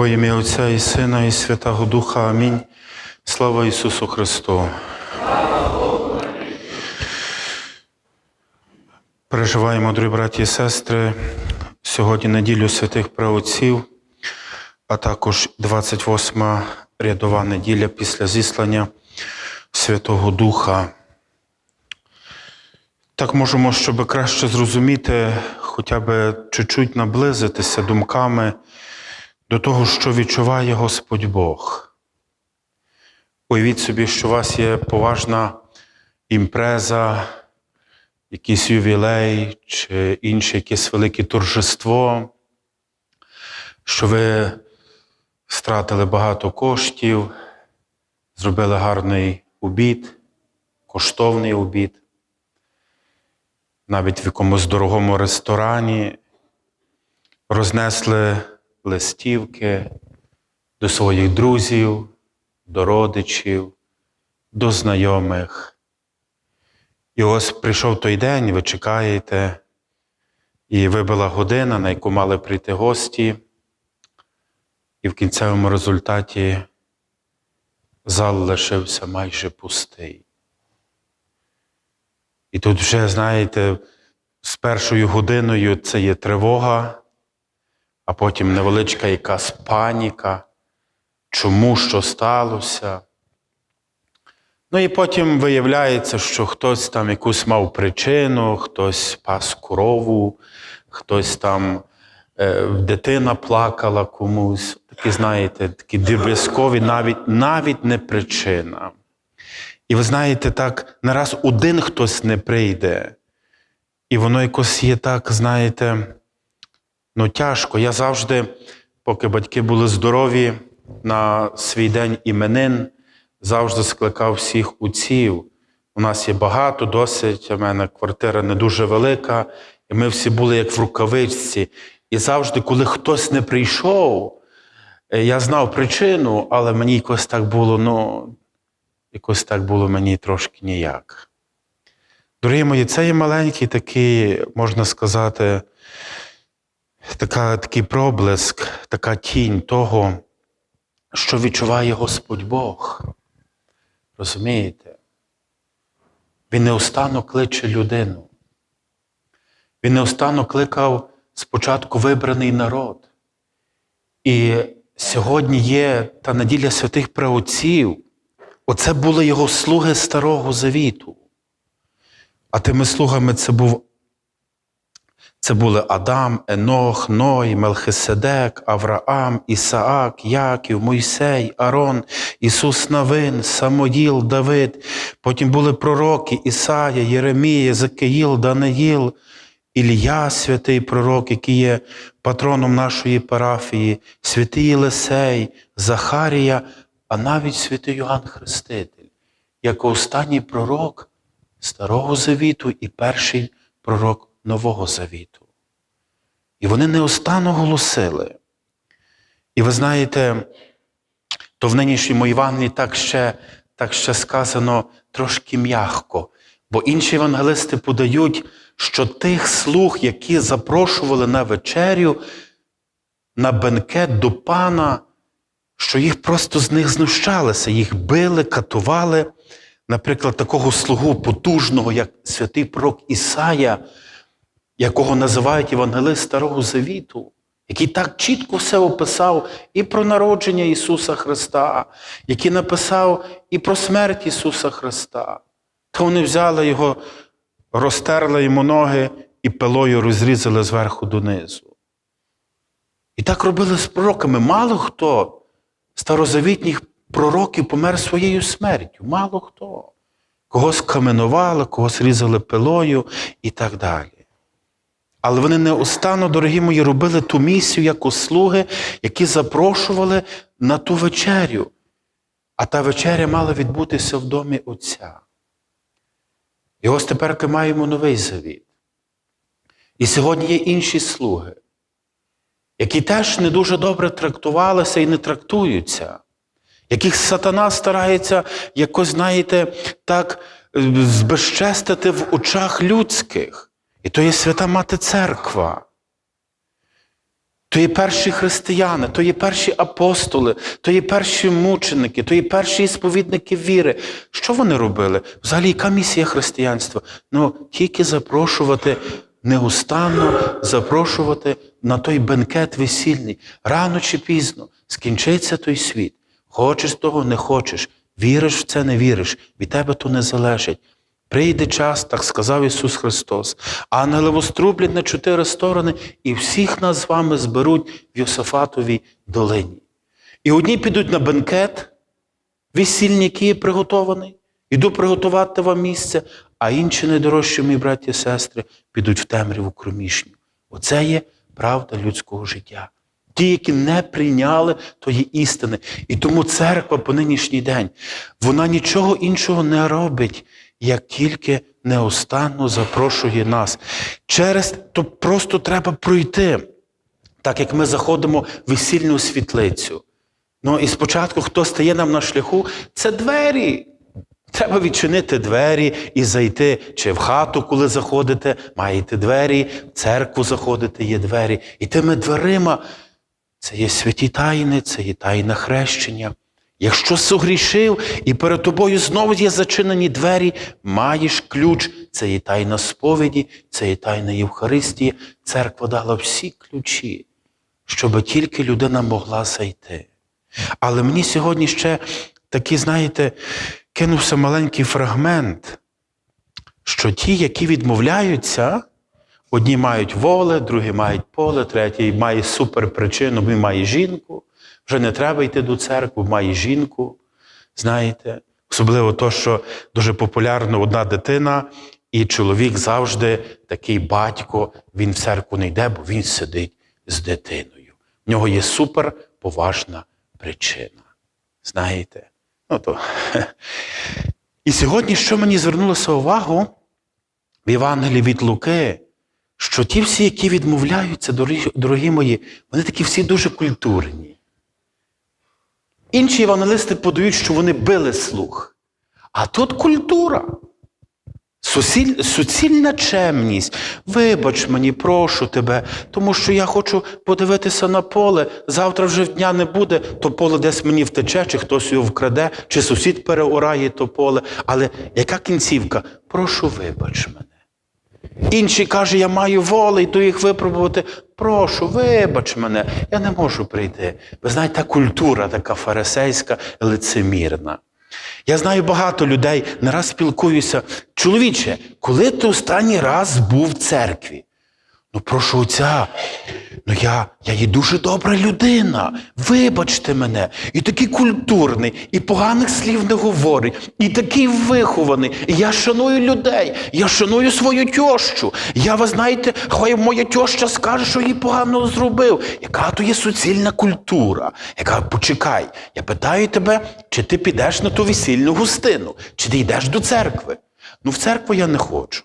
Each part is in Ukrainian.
Во ім'я Отця і Сина, і Святого Духа. Амінь. Слава Ісусу Христу. Переживаємо, дорогі браті і сестри, сьогодні неділю святих праотців, а також 28 рядова неділя після зіслання Святого Духа. Так можемо, щоб краще зрозуміти, хоча б чуть-чуть наблизитися думками до того, що відчуває Господь Бог. Уявіть собі, що у вас є поважна імпреза, якийсь ювілей чи інше якесь велике торжество, що ви стратили багато коштів, зробили гарний обід, коштовний обід, навіть в якомусь дорогому ресторані, рознесли листівки до своїх друзів, до родичів, до знайомих. І ось прийшов той день, ви чекаєте, і вибила година, на яку мали прийти гості, і в кінцевому результаті зал лишився майже пустий. І тут вже, знаєте, з першою годиною це є тривога, а потім невеличка якась паніка, чому що сталося. Ну і потім виявляється, що хтось там якусь мав причину, хтось пас корову, хтось там е, дитина плакала комусь. Такі, знаєте, такі дріб'язкові, навіть, навіть не причина. І ви знаєте, так, не раз один хтось не прийде. І воно якось є так, знаєте, ну тяжко. Я завжди, поки батьки були здорові, на свій день іменин завжди скликав всіх отців. У нас є багато, досить. У мене квартира не дуже велика, і ми всі були як в рукавичці. І завжди, коли хтось не прийшов, е, я знав причину, але мені якось так було, ну, якось так було мені трошки ніяк. Дорогі мої, це є маленький такий, можна сказати, така, такий проблиск, така тінь того, що відчуває Господь Бог. Розумієте? Він неустанно кличе людину. Він неустанно кликав спочатку вибраний народ. І сьогодні є та неділя святих праотців. Оце були його слуги Старого Завіту. А тими слугами це був це були Адам, Енох, Ной, Мелхиседек, Авраам, Ісаак, Яків, Мойсей, Арон, Ісус Навин, Самоїл, Давид. Потім були пророки Ісая, Єремія, Закиїл, Даниїл, Ілля, святий пророк, який є патроном нашої парафії, святий Єлисей, Захарія, а навіть святий Йоанн Хреститель, як останній пророк Старого Завіту і перший пророк Нового Завіту. І вони неостанно голосили. І ви знаєте, то в нинішньому Євангелії так ще, так ще сказано трошки м'ягко, бо інші евангелисти подають, що тих слуг, які запрошували на вечерю, на бенкет до пана, що їх просто з них знущалися, їх били, катували. Наприклад, такого слугу потужного, як святий пророк Ісая, якого називають Євангелист Старого Завіту, який так чітко все описав і про народження Ісуса Христа, який написав і про смерть Ісуса Христа. То вони взяли його, розтерли йому ноги і пилою розрізали зверху донизу. І так робили з пророками. Мало хто старозавітніх пророків помер своєю смертю. Мало хто. Когось каменували, когось різали пилою і так далі. Але вони неустанно, дорогі мої, робили ту місію як услуги, які запрошували на ту вечерю. А та вечеря мала відбутися в домі Отця. І ось тепер ми маємо новий завіт. І сьогодні є інші слуги, які теж не дуже добре трактувалися і не трактуються, яких сатана старається якось, знаєте, так е, збезчестити в очах людських. І то є свята мати церква. То є перші християни, то є перші апостоли, то є перші мученики, то є перші сповідники віри. Що вони робили? Взагалі, яка місія християнства? Ну, тільки запрошувати неустанно, запрошувати на той бенкет весільний. Рано чи пізно скінчиться той світ. Хочеш того, не хочеш. Віриш в це, не віриш. Від тебе то не залежить. Прийде час, так сказав Ісус Христос. Ангели вострублять на чотири сторони, і всіх нас з вами зберуть в Йосафатовій долині. І одні підуть на бенкет, весільні, який приготований, іду приготувати вам місце, а інші найдорожчі, мої браті і сестри, підуть в темряву кромішню. Оце є правда людського життя. Ті, які не прийняли тої істини. І тому церква по нинішній день, вона нічого іншого не робить, як тільки неустанно запрошує нас. Через то просто треба пройти, так як ми заходимо в весільну світлицю. Ну і спочатку, хто стає нам на шляху, це двері. Треба відчинити двері і зайти чи в хату, коли заходите, маєте двері, в церкву заходите, є двері. І тими дверима це є святі тайни, це є тайна хрещення. Якщо согрішив і перед тобою знову є зачинені двері, маєш ключ, це є тайна сповіді, це є тайна Євхаристії. Церква дала всі ключі, щоб тільки людина могла зайти. Але мені сьогодні ще такий, знаєте, кинувся маленький фрагмент, що ті, які відмовляються, одні мають воле, другі мають поле, третій має суперпричину, він має жінку. Вже не треба йти до церкви, має жінку. Знаєте, особливо то, що дуже популярно одна дитина, і чоловік завжди такий батько, він в церкву не йде, бо він сидить з дитиною. В нього є суперповажна причина. Знаєте? Ну, то... І сьогодні, що мені звернулося увагу в Євангелії від Луки, що ті всі, які відмовляються, дорогі мої, вони такі всі дуже культурні. Інші евангелисти подають, що вони били слух. А тут культура. Суціль, суцільна чемність. Вибач мені, прошу тебе, тому що я хочу подивитися на поле. Завтра вже дня не буде, то поле десь мені втече, чи хтось його вкраде, чи сусід переорає то поле. Але яка кінцівка? Прошу, вибач мене. Інший каже, я маю волю, йду їх випробувати. Прошу, вибач мене, я не можу прийти. Ви знаєте, та культура така фарисейська, лицемірна. Я знаю багато людей, не раз спілкуюся. Чоловіче, коли ти останній раз був в церкві? Ну, прошу отця, ну я, я є дуже добра людина. Вибачте мене, і такий культурний, і поганих слів не говорить, і такий вихований. І я шаную людей, я шаную свою тьощу. Я, ви знаєте, хай моя тьоща скаже, що їй погано зробив. Яка то є суцільна культура? Яка почекай, я питаю тебе, чи ти підеш на ту весільну густину, чи ти йдеш до церкви? Ну, в церкву я не хочу.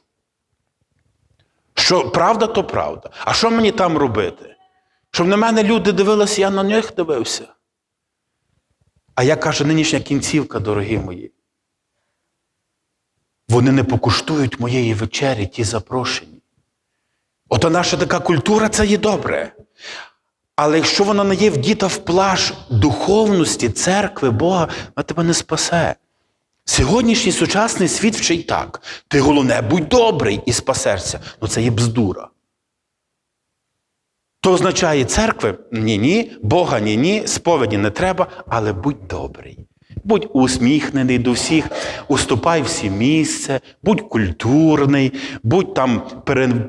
Що правда, то правда. А що мені там робити? Щоб на мене люди дивилися, я на них дивився. А як каже нинішня кінцівка, дорогі мої, вони не покуштують моєї вечері, ті запрошені. Ото наша така культура це є добре. Але якщо вона не є вдіта в плащ духовності, церкви, Бога, вона тебе не спасе. Сьогоднішній сучасний світ вчить так. Ти головне, будь добрий і спасешся. Ну це є бздура. То означає церкви ні, ні, Бога ні, ні, сповіді не треба, але будь добрий. Будь усміхнений до всіх, уступай всі місце, будь культурний, будь там,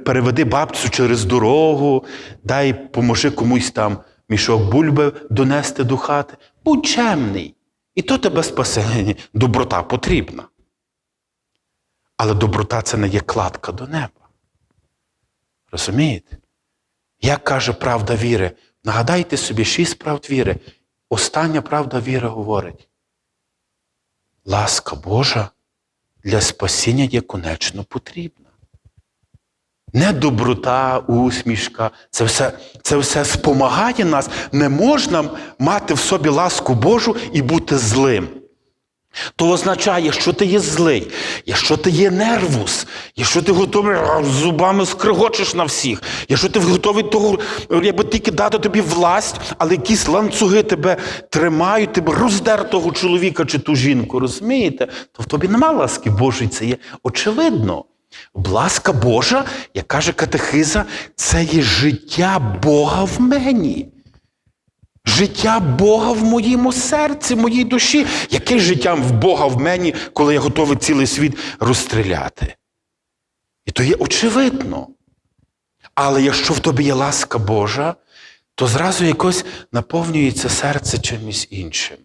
переведи бабцю через дорогу, дай поможи комусь там мішок бульби донести до хати. Будь чемний. І то тебе спасе. Доброта потрібна. Але доброта це не є кладка до неба. Розумієте? Як каже правда віри, нагадайте собі шість правд віри. Остання правда віри говорить. Ласка Божа для спасіння є конечно потрібна. Не доброта, усмішка, це все, це все спомагає нас. Не можна мати в собі ласку Божу і бути злим. то означає, що ти є злий, якщо ти є нервус, якщо ти готовий зубами скригочеш на всіх, якщо ти готовий того, якби тільки дати тобі власть, але якісь ланцюги тебе тримають, тебе роздер того чоловіка чи ту жінку, розумієте? То в тобі нема ласки Божої, це є очевидно. Ласка Божа, як каже катехиза, це є життя Бога в мені. Життя Бога в моєму серці, в моїй душі. Яке життя в Бога в мені, коли я готовий цілий світ розстріляти? І то є очевидно. Але якщо в тобі є ласка Божа, то зразу якось наповнюється серце чимось іншим.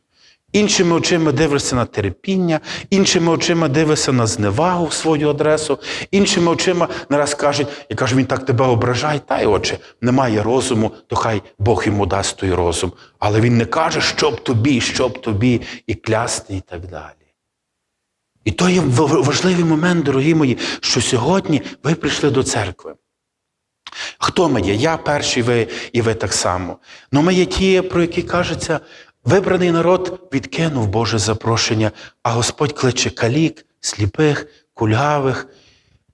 Іншими очима дивишся на терпіння, іншими очима дивишся на зневагу в свою адресу, іншими очима нараз кажуть, і каже, він так тебе ображає, та й отче, немає розуму, то хай Бог йому дасть той розум. Але він не каже, щоб тобі, щоб тобі, і клясти, і так далі. І то є важливий момент, дорогі мої, що сьогодні ви прийшли до церкви. Хто ми є? Я перший, ви і ви так само. Ну ми є ті, про які кажеться, вибраний народ відкинув Боже запрошення, а Господь кличе калік, сліпих, кульгавих,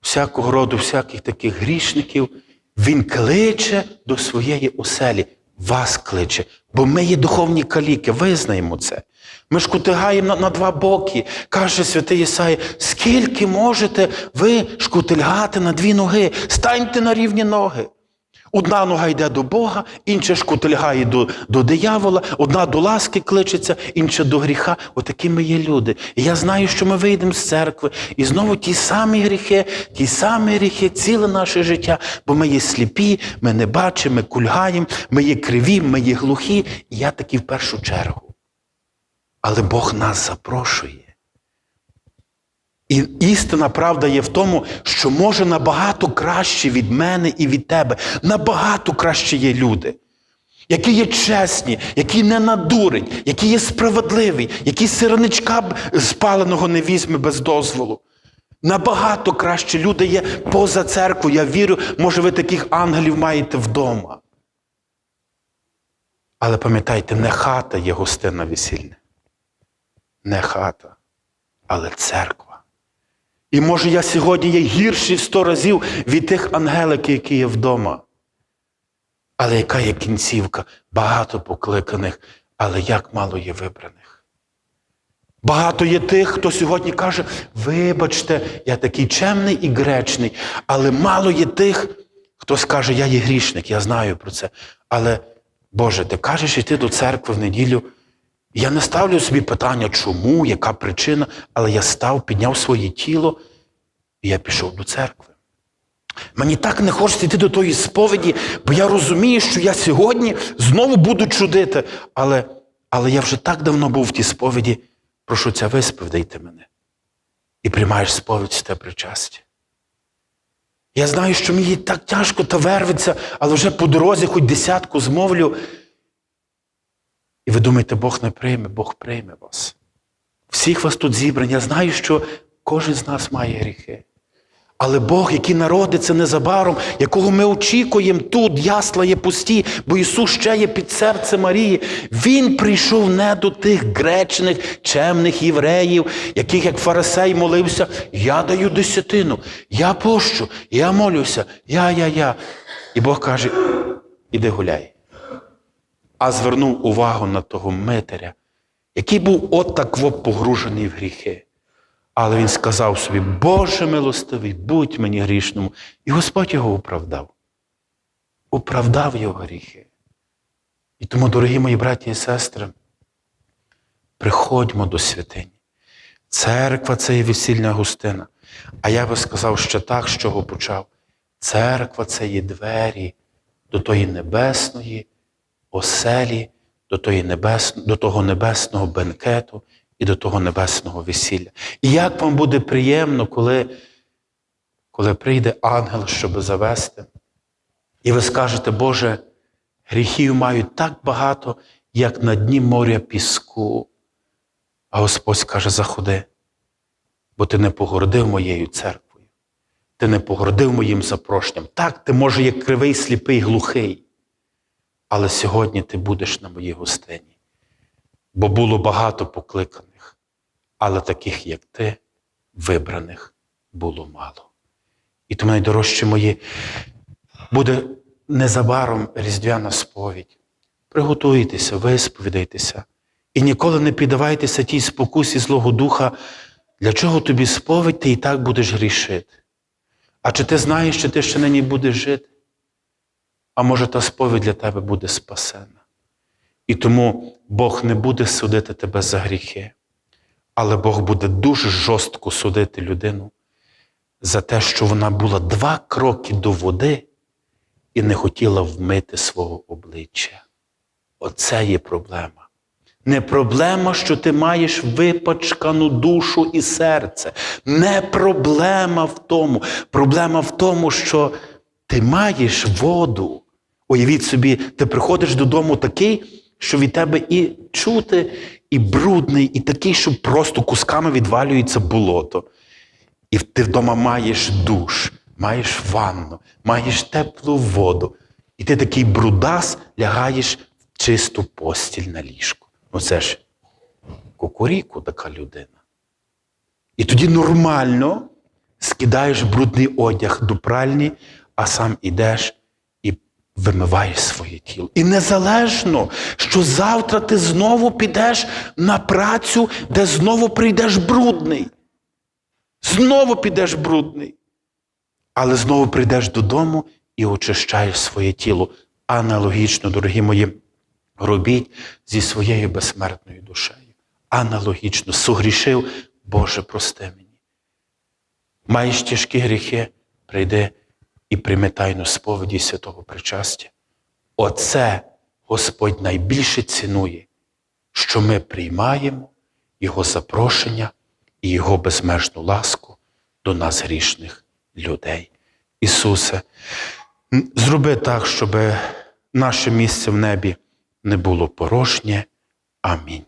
всякого роду, всяких таких грішників. Він кличе до своєї оселі, вас кличе, бо ми є духовні каліки, визнаємо це. Ми ж кутигаємо на, на два боки. Каже святий Ісаїя, скільки можете ви шкутильгати на дві ноги? Станьте на рівні ноги. Одна нога йде до Бога, інша шкутильгає до, до диявола, одна до ласки кличеться, інша до гріха. Отакі ми є люди. І я знаю, що ми вийдемо з церкви, і знову ті самі гріхи, ті самі гріхи, ціле наше життя, бо ми є сліпі, ми не бачимо, ми кульгаємо, ми є криві, ми є глухі. І я такі в першу чергу. Але Бог нас запрошує. І істина правда є в тому, що може набагато краще від мене і від тебе. Набагато краще є люди, які є чесні, які не надурить, які є справедливі, які сироничка спаленого не візьме без дозволу. Набагато краще люди є поза церквою. Я вірю, може, ви таких ангелів маєте вдома. Але пам'ятайте, не хата є гостина весільна. Не хата, але церква. І може я сьогодні є гірший сто разів від тих ангеликів, які є вдома. Але яка є кінцівка? Багато покликаних, але як мало є вибраних. Багато є тих, хто сьогодні каже, вибачте, я такий чемний і гречний, але мало є тих, хто скаже, я є грішник, я знаю про це. Але, Боже, ти кажеш йти до церкви в неділю. Я не ставлю собі питання, чому, яка причина, але я став, підняв своє тіло, і я пішов до церкви. Мені так не хочеться йти до тої сповіді, бо я розумію, що я сьогодні знову буду чудити. Але, але я вже так давно був в тій сповіді, прошу ця висповідайте мене. І приймаєш сповідь з те причастя. Я знаю, що мені так тяжко та вервиться, але вже по дорозі хоч десятку змовлю. І ви думаєте, Бог не прийме, Бог прийме вас. Всіх вас тут зібрані. Я знаю, що кожен з нас має гріхи. Але Бог, який народиться незабаром, якого ми очікуємо тут, ясла є пусті, бо Ісус ще є під серце Марії, Він прийшов не до тих гречних, чемних євреїв, яких, як фарисей, молився, я даю десятину, я пощу, я молюся, я, я, я. І Бог каже, іди гуляй а звернув увагу на того митаря, який був отак погружений в гріхи. Але він сказав собі, Боже милостивий, будь мені грішному. І Господь його оправдав. Оправдав його гріхи. І тому, дорогі мої браті і сестри, приходьмо до святині. Церква це є весільна густина. А я би сказав ще так, з чого почав. Церква це є двері до тої небесної оселі, до, тої небес, до того небесного бенкету і до того небесного весілля. І як вам буде приємно, коли, коли прийде ангел, щоб завести, і ви скажете, Боже, гріхів маю так багато, як на дні моря піску. А Господь скаже, заходи, бо ти не погордив моєю церквою, ти не погордив моїм запрошенням. Так, ти, може, як кривий, сліпий, глухий. Але сьогодні ти будеш на моїй гостині, бо було багато покликаних, але таких, як ти, вибраних було мало. І тому, найдорожчі мої, буде незабаром різдвяна сповідь. Приготуйтеся, висповідайтеся. І ніколи не піддавайтеся тій спокусі Злого Духа, для чого тобі сповідь, ти і так будеш грішити. А чи ти знаєш, що ти ще нині будеш жити? А може, та сповідь для тебе буде спасена. І тому Бог не буде судити тебе за гріхи, але Бог буде дуже жорстко судити людину за те, що вона була два кроки до води і не хотіла вмити свого обличчя. Оце є проблема. Не проблема, що ти маєш випачкану душу і серце. Не проблема в тому. Проблема в тому, що ти маєш воду. Уявіть собі, ти приходиш додому такий, що від тебе і чути, і брудний, і такий, що просто кусками відвалюється болото. І ти вдома маєш душ, маєш ванну, маєш теплу воду. І ти такий брудас лягаєш в чисту постіль на ліжку. Ну це ж кукуріку така людина. І тоді нормально скидаєш брудний одяг до пральні, а сам ідеш і вимиваєш своє тіло. І незалежно, що завтра ти знову підеш на працю, де знову прийдеш брудний. Знову підеш брудний. Але знову прийдеш додому і очищаєш своє тіло. Аналогічно, дорогі мої, робіть зі своєю безсмертною душею. Аналогічно, сугрішив, Боже, прости мені. Маєш тяжкі гріхи, прийди і прийми тайну сповіді святого причастя. Оце Господь найбільше цінує, що ми приймаємо Його запрошення і Його безмежну ласку до нас, грішних людей. Ісусе, зроби так, щоб наше місце в небі не було порожнє. Амінь.